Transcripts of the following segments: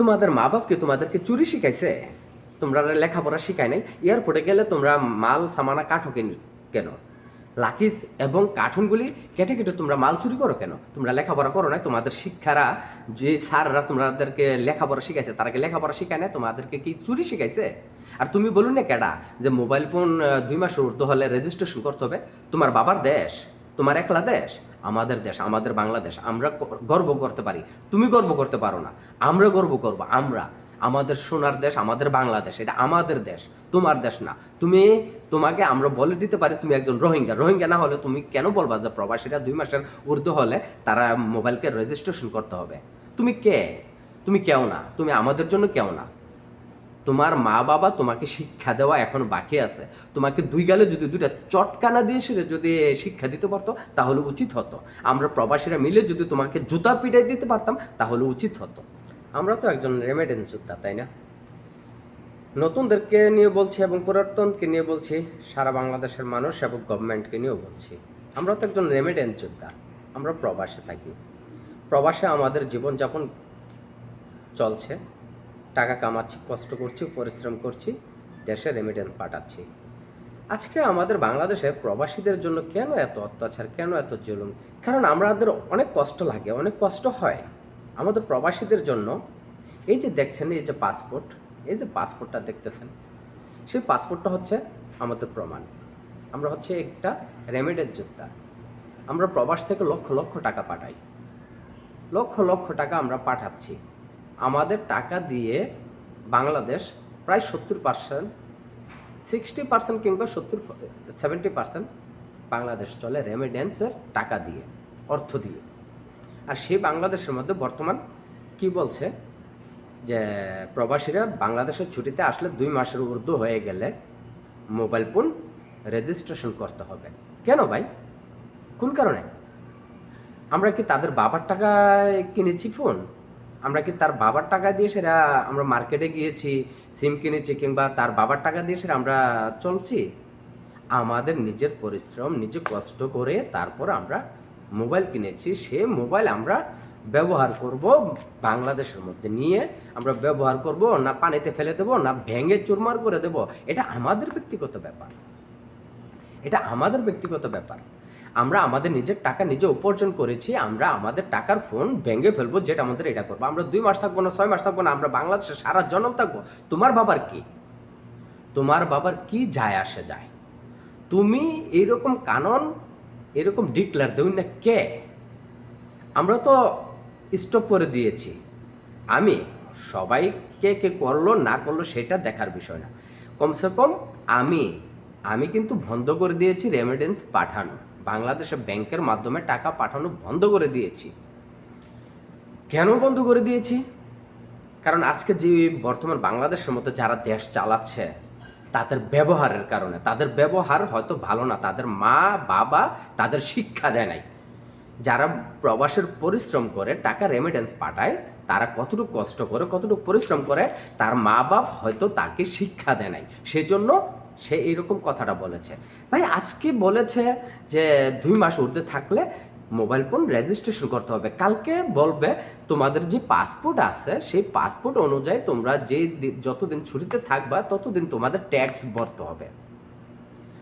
তোমাদের মা বাপকে তোমাদেরকে চুরি শিখাইছে? তোমরা লেখাপড়া শিখায় নাই। এয়ারপোর্টে গেলে তোমরা মাল, সামানা কাঠো কেন কেন? লাকিস এবং কার্টুনগুলি কেটে কেটে তোমরা মাল চুরি করো কেন? তোমরা লেখাপড়া করো না তোমাদের শিক্ষারা যে স্যাররা তোমাদেরকে লেখাপড়া শিখাইছে তারা কি লেখাপড়া শিখায় না তোমাদেরকে কি চুরি শিখাইছে? আর তুমি বলুন না কেডা, যে মোবাইল ফোন দুই মাস উর্ধ হলে রেজিস্ট্রেশন করতে হবে। তোমার বাবার দেশ, তোমার একলা দেশ। আমাদের দেশ, আমাদের বাংলাদেশ, আমরা গর্ব করতে পারি। তুমি গর্ব করতে পারো না। আমরা গর্ব করব, আমরা। আমাদের সোনার দেশ, আমাদের বাংলাদেশ, এটা আমাদের দেশ, তোমার দেশ না। তুমি তোমাকে আমরা বলে দিতে পারি, তুমি একজন রোহিঙ্গা। রোহিঙ্গা না হলে তুমি কেন বলবা যে প্রবাসীরা দুই মাসের ঊর্ধ্ব হলে তারা মোবাইলকে রেজিস্ট্রেশন করতে হবে? তুমি কে? তুমি কেউ না। তুমি আমাদের জন্য কেউ না। তোমার মা বাবা তোমাকে শিক্ষা দেওয়া এখন বাকি আছে। তোমাকে দুই গালে যদি দুইটা চটকানা দিয়ে সে যদি শিক্ষা দিতে পারতো, তাহলে উচিত হতো। আমরা প্রবাসীরা মিলে যদি তোমাকে জুতা পিটাই দিতে পারতাম, তাহলে উচিত হতো। আমরা তো একজন রেমিডেন্স যোদ্ধা তাই না? নতুনদেরকে নিয়ে বলছি এবং পুরাতনকে নিয়ে বলছি, সারা বাংলাদেশের মানুষ এবং গভর্নমেন্টকে নিয়েও বলছি। আমরা তো একজন রেমিডেন্স যোদ্ধা আমরা প্রবাসে থাকি। প্রবাসে আমাদের জীবনযাপন চলছে। টাকা কামাচ্ছি, কষ্ট করছি, পরিশ্রম করছি, দেশে রেমিডেন্স পাঠাচ্ছি। আজকে আমাদের বাংলাদেশে প্রবাসীদের জন্য কেন এত অত্যাচার, কেন এত জুলুম? কারণ আমাদের অনেক কষ্ট লাগে, অনেক কষ্ট হয় আমাদের প্রবাসীদের জন্য। এই যে দেখছেন, এই যে পাসপোর্ট এই যে পাসপোর্টটা দেখতেছেন, সেই পাসপোর্টটা হচ্ছে আমাদের প্রমাণ। আমরা হচ্ছে একটা রেমিডেন্স যোদ্ধা। আমরা প্রবাস থেকে লক্ষ লক্ষ টাকা পাঠাই। লক্ষ লক্ষ টাকা আমরা পাঠাচ্ছি। আমাদের টাকা দিয়ে বাংলাদেশ প্রায় সত্তর পার্সেন্ট সিক্সটি পার্সেন্ট কিংবা সত্তর সেভেন্টি পার্সেন্ট বাংলাদেশ চলে রেমিডেন্সের টাকা দিয়ে, অর্থ দিয়ে। আর সেই বাংলাদেশের মধ্যে বর্তমান কি বলছে? যে প্রবাসীরা বাংলাদেশের ছুটিতে আসলে দুই মাসের ঊর্ধ্ব হয়ে গেলে মোবাইল ফোন রেজিস্ট্রেশন করতে হবে। কেন ভাই? কোন কারণে? আমরা কি তাদের বাবার টাকায় কিনেছি ফোন আমরা কি তার বাবার টাকা দিয়ে সেটা আমরা মার্কেটে গিয়েছি সিম কিনেছি কিংবা তার বাবার টাকা দিয়ে সেটা আমরা চলছি? আমাদের নিজের পরিশ্রম, নিজে কষ্ট করে তারপর আমরা মোবাইল কিনেছি। সে মোবাইল আমরা ব্যবহার করব বাংলাদেশের মধ্যে নিয়ে আমরা ব্যবহার করব, না পানিতে ফেলে দেব, না ভেঙে চুরমার করে দেব। এটা আমাদের ব্যক্তিগত ব্যাপার। এটা আমাদের ব্যক্তিগত ব্যাপার। আমরা আমাদের নিজের টাকা নিজে উপার্জন করেছি, আমরা আমাদের টাকার ফোন ভেঙে ফেলব যেটা আমাদের এটা করব। আমরা দুই মাস থাকব না, ছয় মাস থাকব না, আমরা বাংলাদেশে সারা জনম থাকব। তোমার বাবার কি? তোমার বাবার কি যায় আসে যায়? তুমি এইরকম কানন, এরকম ডিক্লার দেউন না কে? আমরা তো স্টপ করে দিয়েছি। আমি সবাই কে কে করল, না করল সেটা দেখার বিষয় না। কমসে কম আমি আমি কিন্তু বন্ধ করে দিয়েছি রেমিডেন্স পাঠানো। বাংলাদেশে ব্যাংকের মাধ্যমে টাকা পাঠানো বন্ধ করে দিয়েছি। কেন বন্ধ করে দিয়েছি? কারণ আজকে যে বর্তমান বাংলাদেশের মতো যারা দেশ চালাচ্ছে, তাদের ব্যবহারের কারণে, তাদের ব্যবহার হয়তো ভালো না, তাদের মা, বাবা তাদের শিক্ষা দেয় নাই। যারা প্রবাসের পরিশ্রম করে টাকা রেমিটেন্স পাঠায়, তারা কতটুকু কষ্ট করে, কতটুকু পরিশ্রম করে, তার মা বাপ হয়তো তাকে শিক্ষা দেয় নাই। সেজন্য সে এইরকম কথাটা বলেছে। ভাই, আজকে বলেছে যে দুই মাস উর্ধে থাকলে মোবাইল ফোন রেজিস্ট্রেশন করতে হবে। কালকে বলবে, তোমাদের যে পাসপোর্ট আছে, সেই পাসপোর্ট অনুযায়ী তোমরা যে যতদিন ছুটিতে থাকবা, ততদিন তোমাদের ট্যাক্স ভরতে হবে।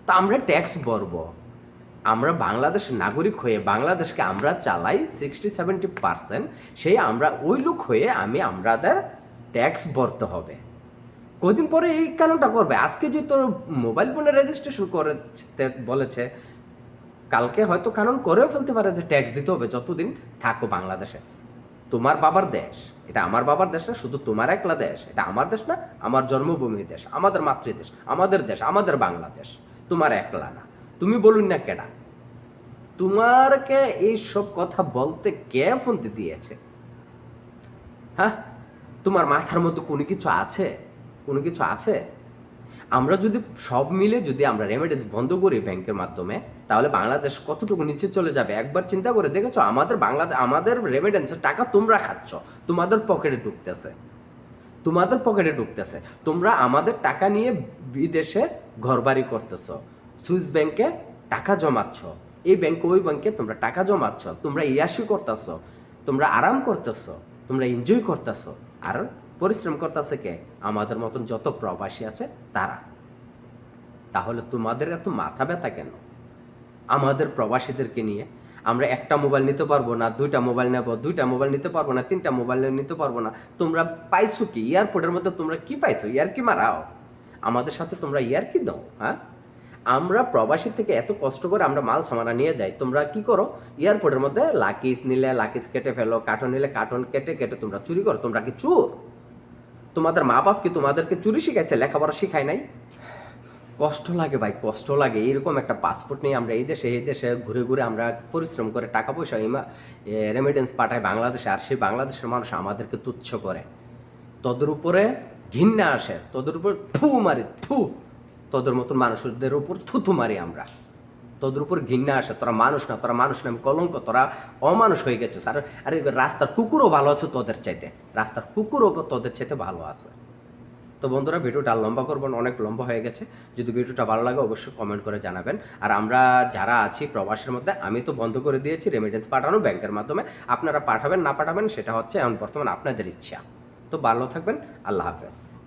তা আমরা ট্যাক্স ভরবো। আমরা বাংলাদেশের নাগরিক হয়ে বাংলাদেশকে আমরা চালাই সিক্সটি সেভেন্টি পার্সেন্ট সেই আমরা ওই লোক হয়ে আমি আমাদের ট্যাক্স ভরতে হবে। কদিন পরে এই কারণটা করবে। আজকে যে তোর মোবাইল ফোনে রেজিস্ট্রেশন করে বলেছে, কালকে হয়তো কারণ করেও ফেলতে পারে যে ট্যাক্স দিতে হবে, যতদিন থাকো বাংলাদেশে। তোমার বাবার দেশ, এটা আমার বাবার দেশ না, শুধু তোমার একলা দেশ, এটা আমার দেশ না, আমার জন্মভূমি দেশ, আমাদের মাতৃদেশ, আমাদের দেশ, আমাদের বাংলাদেশ, তোমার একলা না। তুমি বলুন না কেডা। তোমারকে এই সব কথা বলতে কে ফোনতে দিয়েছে? হ্যাঁ? তোমার মাথার মতো কোনো কিছু আছে? কোনো কিছু আছে? আমরা যদি সব মিলে যদি আমরা রেমিডেন্স বন্ধ করি ব্যাংকের মাধ্যমে, তাহলে বাংলাদেশ কতটুকু নিচে চলে যাবে? একবার চিন্তা করে দেখেছ, আমাদের বাংলাদেশ আমাদের রেমিডেন্সের টাকা তোমরা খাচ্ছ, তোমাদের পকেটে ঢুকতেছে। তোমাদের পকেটে ঢুকতেছে। তোমরা আমাদের টাকা নিয়ে বিদেশে ঘরবাড়ি করতেছো, সুইস ব্যাংকে টাকা জমাচ্ছ। এই ব্যাংকে, ওই ব্যাংকে তোমরা টাকা জমাচ্ছ, তোমরা ইয়াসি করতেছো, তোমরা আরাম করতেছো, তোমরা এনজয় করতেছো। আর পরিশ্রম করতেছে কে? আমাদের মতন যত প্রবাসী আছে, তারা। তাহলে তোমাদের এত মাথা ব্যথা কেন? আমাদের প্রবাসীদেরকে নিয়ে আমরা একটা মোবাইল নিতে পারব না, দুইটা মোবাইল নেব, দুইটা মোবাইল নিতে পারব না, তিনটা মোবাইল নিতে পারব না। তোমরা পাইছো কি? এয়ারপোর্টের মধ্যে তোমরা কি পাইছো? ইয়ার কি মারাও? আমাদের সাথে তোমরা ইয়ার কি দাও হ্যাঁ? আমরা প্রবাসী থেকে এত কষ্ট করে আমরা মাল সামানা নিয়ে যাই, তোমরা কি করো? এয়ারপোর্টের মধ্যে লাকিস নিলে লাকিস কেটে ফেলো কার্টন নিলে কার্টন কেটে কেটে তোমরা চুরি করো, তোমরা কি চোর? তোমাদের মা বাপ কি তোমাদেরকে চুরি শিখাইছে? লেখাপড়া শিখায় নাই? কষ্ট লাগে ভাই, কষ্ট লাগে। এরকম একটা পাসপোর্ট নিয়ে আমরা এই দেশে এই দেশে ঘুরে ঘুরে আমরা পরিশ্রম করে টাকা পয়সা ইমা রেমিডেন্স পাঠাই বাংলাদেশে। আর সেই বাংলাদেশের মানুষ আমাদেরকে তুচ্ছ করে। তোদের উপরে ঘৃণা আসে। তোদের উপর থু মারি, থু। তোদের মতন মানুষদের উপর থুথু মারি আমরা। তোদের উপর ঘৃণা আসে, তোরা মানুষ না, তোরা মানুষ না, আমি কলঙ্ক, তোরা অমানুষ হয়ে গেছিস। আর, আরে, রাস্তার কুকুরও ভালো আছে তোদের চাইতে। রাস্তার কুকুরও তোদের চাইতে ভালো আছে। তো বন্ধুরা, ভিডিওটা আর লম্বা করবেন অনেক লম্বা হয়ে গেছে। যদি ভিডিওটা ভালো লাগে, অবশ্যই কমেন্ট করে জানাবেন। আর আমরা যারা আছি প্রবাসের মধ্যে, আমি তো বন্ধ করে দিয়েছি রেমিটেন্স পাঠানো ব্যাংকের মাধ্যমে। আপনারা পাঠাবেন, না পাঠাবেন, সেটা হচ্ছে এখন বর্তমানে আপনাদের ইচ্ছা। তো ভালো থাকবেন, আল্লাহ হাফেজ।